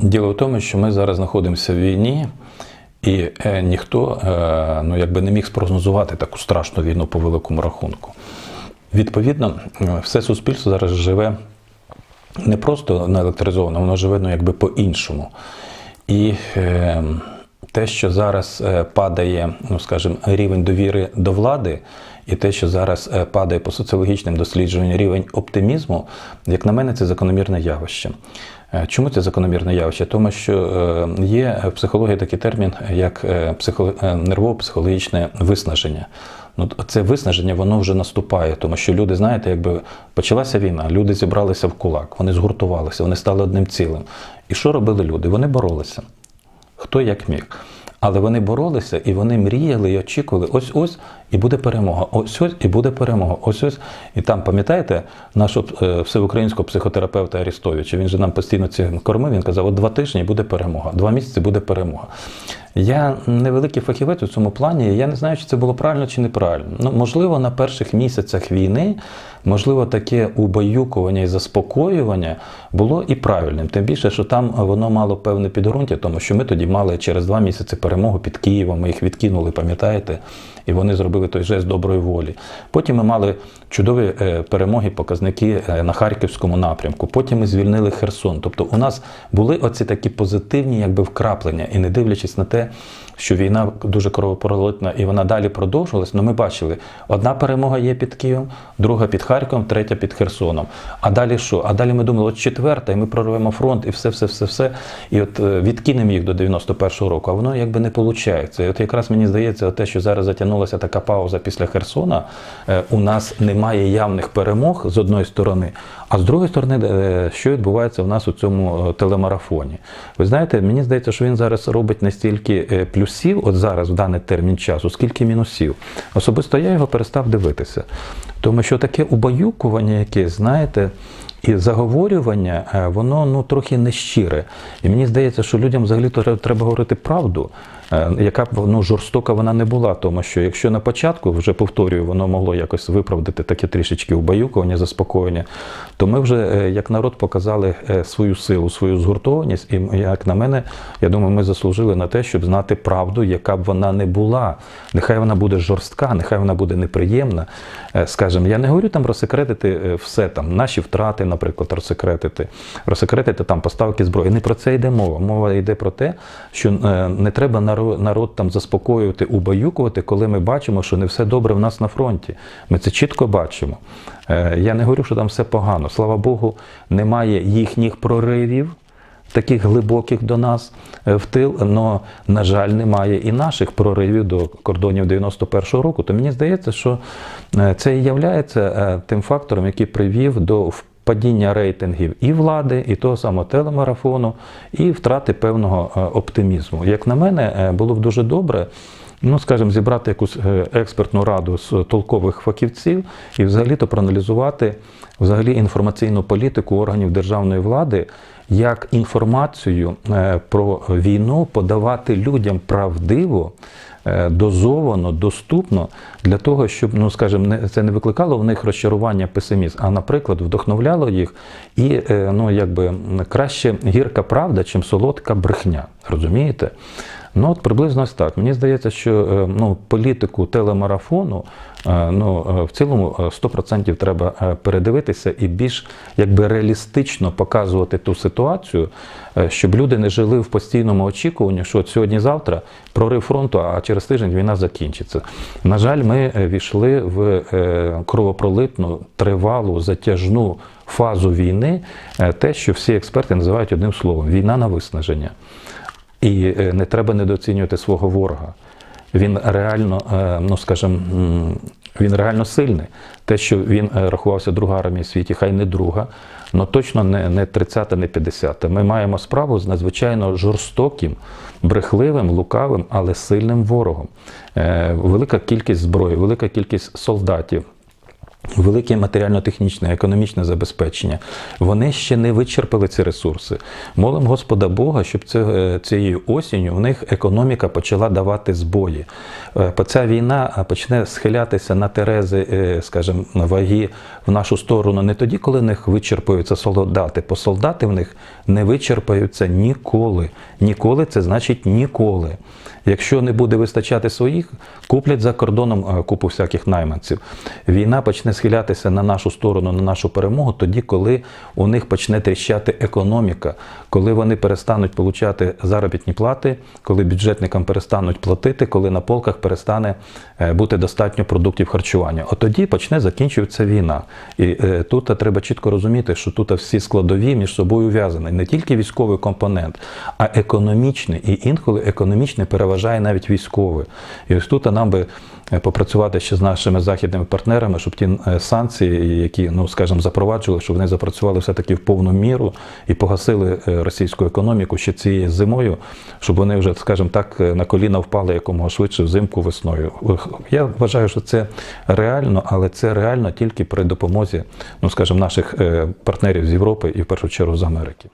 Діло в тому, що ми зараз знаходимося в війні, і е, ніхто е, ну, якби не міг спрогнозувати таку страшну війну по великому рахунку. Відповідно, все суспільство зараз живе не просто наелектризовано, воно живе ну, якби по-іншому. І е, те, що зараз падає, ну скажімо, рівень довіри до влади, і те, що зараз е, падає по соціологічним дослідженням рівень оптимізму, як на мене, це закономірне явище. Е, Чому це закономірне явище? Тому що е, є в психології такий термін, як психо- нервово-психологічне виснаження. Ну, це виснаження, воно вже наступає, тому що люди, знаєте, якби почалася війна, люди зібралися в кулак, вони згуртувалися, вони стали одним цілим. І що робили люди? Вони боролися. Хто як міг. Але вони боролися і вони мріяли і очікували, ось ось і буде перемога, ось ось і буде перемога, ось ось. І там, пам'ятаєте, нашого е, всеукраїнського психотерапевта Арістовича, він же нам постійно цим кормив, він казав, от два тижні буде перемога, два місяці буде перемога. Я невеликий фахівець у цьому плані, я не знаю, чи це було правильно чи неправильно. Ну, можливо, на перших місяцях війни, можливо, таке убаюкування і заспокоювання було і правильним. Тим більше, що там воно мало певне підґрунтя, тому що ми тоді мали через два місяці перемогу під Києвом, ми їх відкинули, пам'ятаєте, і вони зробили той жест доброї волі. Потім ми мали чудові е, перемоги, показники е, на Харківському напрямку. Потім ми звільнили Херсон. Тобто у нас були оці такі позитивні якби вкраплення, і не дивлячись на те, що війна дуже кровопролитна і вона далі продовжувалась, але ми бачили, одна перемога є під Києвом, друга під Харковом, третя під Херсоном. А далі що? А далі ми думали, от четверта, і ми прорвемо фронт, і все, все, все, все. І от е, відкинемо їх до 91-го року. А воно якби не виходить. І от якраз мені здається, те, що зараз затягнулася така пауза після Херсона, е, у нас немає явних перемог з одної сторони, а з другої сторони, е, що відбувається в нас у цьому е, телемарафоні? Ви знаєте, мені здається, що він зараз робить не стільки плюсів, от зараз в даний термін часу, скільки мінусів. Особисто я його перестав дивитися. Тому що таке убаюкування, якесь, знаєте, і заговорювання, е, воно ну трохи нещире. І мені здається, що людям взагалі треба говорити правду, яка б ну, жорстока вона не була. Тому що якщо на початку, вже повторюю, воно могло якось виправдати таке трішечки убаюкування, заспокоєння, то ми вже е, як народ показали е, свою силу, свою згуртованість. І як на мене, я думаю, ми заслужили на те, щоб знати правду, яка б вона не була. Нехай вона буде жорстка, нехай вона буде неприємна. Е, Скажімо, я не говорю там розсекретити е, все там, наші втрати, наприклад, розсекретити, розсекретити там поставки зброї. Не про це йде мова. Мова йде про те, що е, не треба народ, народ там заспокоювати, убаюкувати, коли ми бачимо, що не все добре в нас на фронті. Ми це чітко бачимо. Е, Я не говорю, що там все погано. Слава Богу, немає їхніх проривів. Таких глибоких до нас е, в тил, але, на жаль, немає і наших проривів до кордонів 91-го року. То мені здається, що е, це і є тим фактором, який привів до падіння рейтингів і влади, і того самого телемарафону, і втрати певного е, оптимізму. Як на мене, е, було б дуже добре. Ну, скажімо, зібрати якусь е, експертну раду з толкових фахівців і взагалі-то проаналізувати взагалі інформаційну політику органів державної влади, як інформацію про війну подавати людям правдиво, дозовано, доступно для того, щоб, ну скажімо, це не викликало в них розчарування, песимізм, а, наприклад, вдохновляло їх і е, ну, якби краще гірка правда, чим солодка брехня. Розумієте? Ну, от приблизно так. Мені здається, що е, ну, політику телемарафону е, ну, е, в цілому е, 100% треба передивитися і більш якби реалістично показувати ту ситуацію, щоб люди не жили в постійному очікуванні, що от сьогодні-завтра прорив фронту, а через тиждень війна закінчиться. На жаль, ми війшли в кровопролитну, тривалу, затяжну фазу війни, те, що всі експерти називають одним словом війна на виснаження. І е, не треба недооцінювати свого ворога. Він реально, е, ну скажімо, він реально сильний. Те, що він е, рахувався друга армія в світі, хай не друга, але точно не, не 30, не 50. Ми маємо справу з надзвичайно жорстоким, брехливим, лукавим, але сильним ворогом. Велика кількість зброї, велика кількість солдатів. Велике матеріально-технічне, економічне забезпечення. Вони ще не вичерпали ці ресурси. Молим Господа Бога, щоб е, цією осінню в них економіка почала давати збої. Е, Ця війна е, почне схилятися на терези, скажімо, ваги в нашу сторону не тоді, коли в них вичерпуються солдати. Бо солдати в них не вичерпаються ніколи. Ніколи це значить ніколи. Якщо не буде вистачати своїх, куплять за кордоном купу всяких найманців. Війна почне схилятися на нашу сторону, на нашу перемогу, тоді, коли у них почне тріщати економіка, коли вони перестануть получати заробітні плати, коли бюджетникам перестануть платити, коли на полках перестане е, бути достатньо продуктів харчування. От тоді почне закінчуватися війна. І е, тут треба чітко розуміти, що тут всі складові між собою ув'язані. Не тільки військовий компонент, а економічний. І інколи економічний переважає навіть військовий. І ось тут нам би попрацювати ще з нашими західними партнерами, щоб ті е, санкції, які, ну скажімо, запроваджували, щоб вони запрацювали все-таки в повну міру і погасили е, російську економіку ще цією зимою, щоб вони вже, скажімо так, е, на коліна впали якомога швидше взимку весною. Я вважаю, що це реально, але це реально тільки при допомозі, ну скажімо, наших е, партнерів з Європи і в першу чергу з Америки.